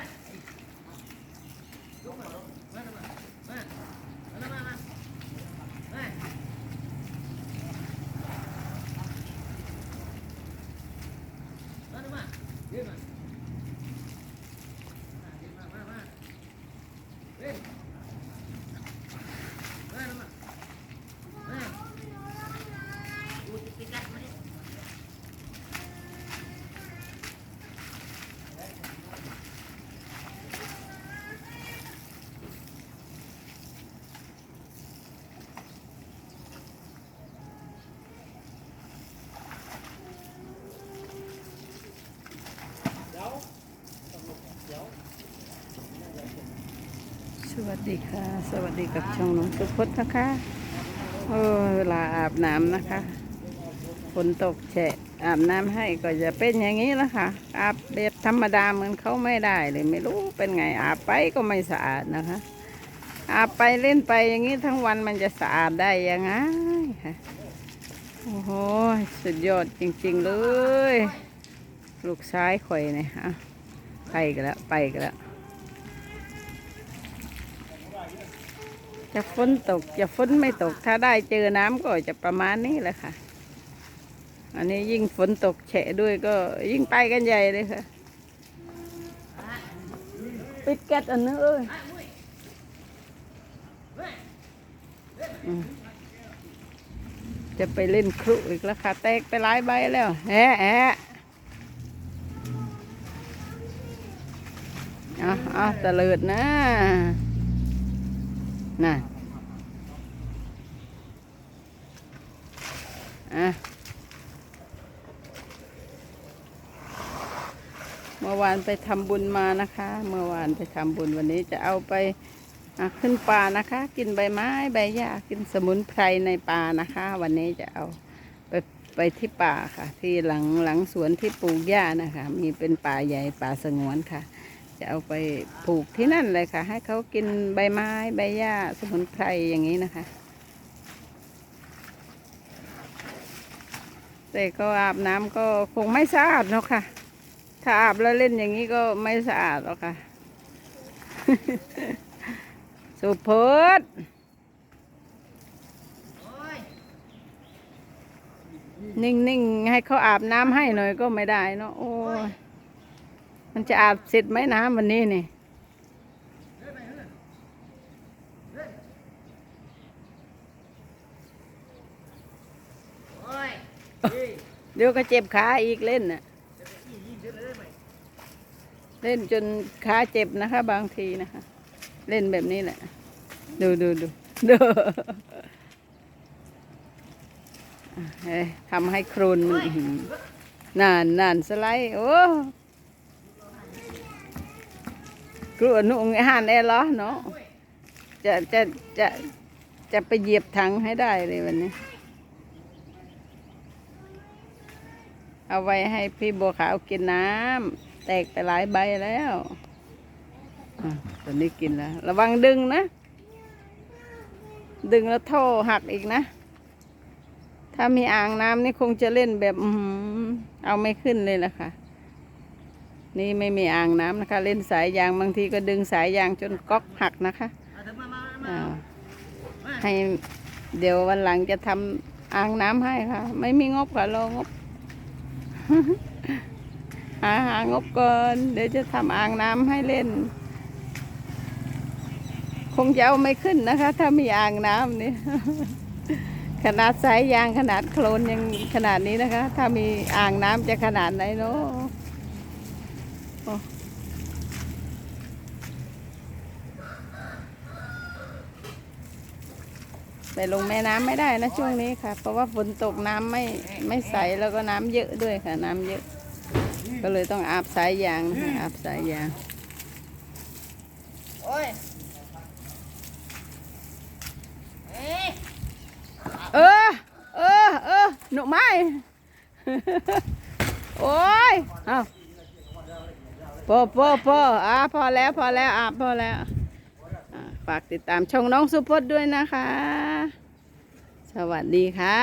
back. สวัสดีค่ะ สวัสดีกับช่องน้องสุพจน์นะคะโอ้ยเวลาอาบน้ำนะคะฝนตกแฉะอาบน้ำให้ก็จะเป็นอย่างนี้ละค่ะอาบแบบธรรมดาเหมือนเขาไม่ได้เลยไม่รู้เป็นไงอาบไปก็ไม่สะอาดนะคะ อาบไปเล่นไปอย่างนี้ทั้งวันมันจะสะอาดได้ยังไงค่ะโอ้โหสุดยอดจริง ๆเลย ลูกซ้ายข่อยเนี่ยอะไปกันแล้วไปกันแล้ว จะฝนตกจะฝนไม่ตก ถ้าได้เจอน้ำก็จะประมาณนี้แหละค่ะ อันนี้ยิ่งฝนตกแฉะด้วยก็ยิ่งไปกันใหญ่เลยค่ะ ปิดแก๊สอันนึงเอ้ยจะไปเล่นครุอีกแล้วค่ะแตกไปหลายใบแล้วแอะแอะเอาเอาตะเลิดนะ น่ะอะเมื่อวานไปทำบุญมานะคะ เมื่อวานไปทำบุญวันนี้จะเอาไปขึ้นป่านะคะ กินใบไม้ใบหญ้ากินสมุนไพรในป่านะคะ วันนี้จะเอาไปไปที่ป่าค่ะ ที่หลังหลังสวนที่ปลูกหญ้านะคะ มีเป็นป่าใหญ่ป่าสงวนค่ะ จะเอาไปปลูกที่นั่นเลยค่ะ ให้เขากินใบไม้ใบหญ้าสมุนไพรอย่างนี้นะคะ แต่ก็อาบน้ำก็คงไม่สะอาดหรอกค่ะ ถ้าอาบแล้วเล่นอย่างนี้ก็ไม่สะอาดหรอกค่ะ สุพจน์นิ่งๆ ให้เขาอาบน้ำให้หน่อยก็ไม่ได้เนาะโอ้ย มันจะอาบเสร็จไหมน้ำวันนี้นี่เดี๋ยวก็เจ็บขาอีกเล่นน่ะ เล่นจนขาเจ็บนะคะ บางทีนะคะ เล่นแบบนี้แหละ ดูดูดูดูทำให้โครนมันนานนานสไลด์ โอ้ กลัวนุ่งหันเอร์ล้อเนาะจะจะจะจะไปเหยียบถังให้ได้เลยวันนี้ เอาไว้ให้พี่บัวขาวกินน้ำแตกไปหลายใบแล้วอตอนนี้กินแล้วระวังดึงนะ ดึงแล้วโท่หักอีกนะ ถ้ามีอ่างน้ำนี่คงจะเล่นแบบอื้อหือเอาไม่ขึ้นเลยล่ะค่ะ นี่ไม่มีอ่างน้ำนะคะ เล่นสายยางบางทีก็ดึงสายยางจนก๊อกหักนะคะอ่าให้เดี๋ยววันหลังจะทำอ่างน้ำให้ค่ะ ไม่มีงบค่ะรองบหาหางบก่อนเดี๋ยวจะทำอ่างน้ำให้เล่น คงจะเอาไม่ขึ้นนะคะ ถ้ามีอ่างน้ำนี่ขนาดสายยางขนาดโคลนยังขนาดนี้นะคะ ถ้ามีอ่างน้ำจะขนาดไหนเนาะโอ้ไปลงแม่น้ำไม่ได้นะช่วงนี้ค่ะ เพราะว่าฝนตกน้ำไม่ไม่ใสแล้วก็น้ำเยอะด้วยค่ะ น้ำเยอะ ก็เลยต้องอาบสายยางนะคะอาบสายยางโอ้ยเอ๊ะเออ เออ เออ หนูไม่ โอ้ยเอา พอพอพออ่าพอแล้วพอแล้วอะพอแล้วฝากติดตามช่องน้องสุพจน์ด้วยนะคะ สวัสดีค่ะ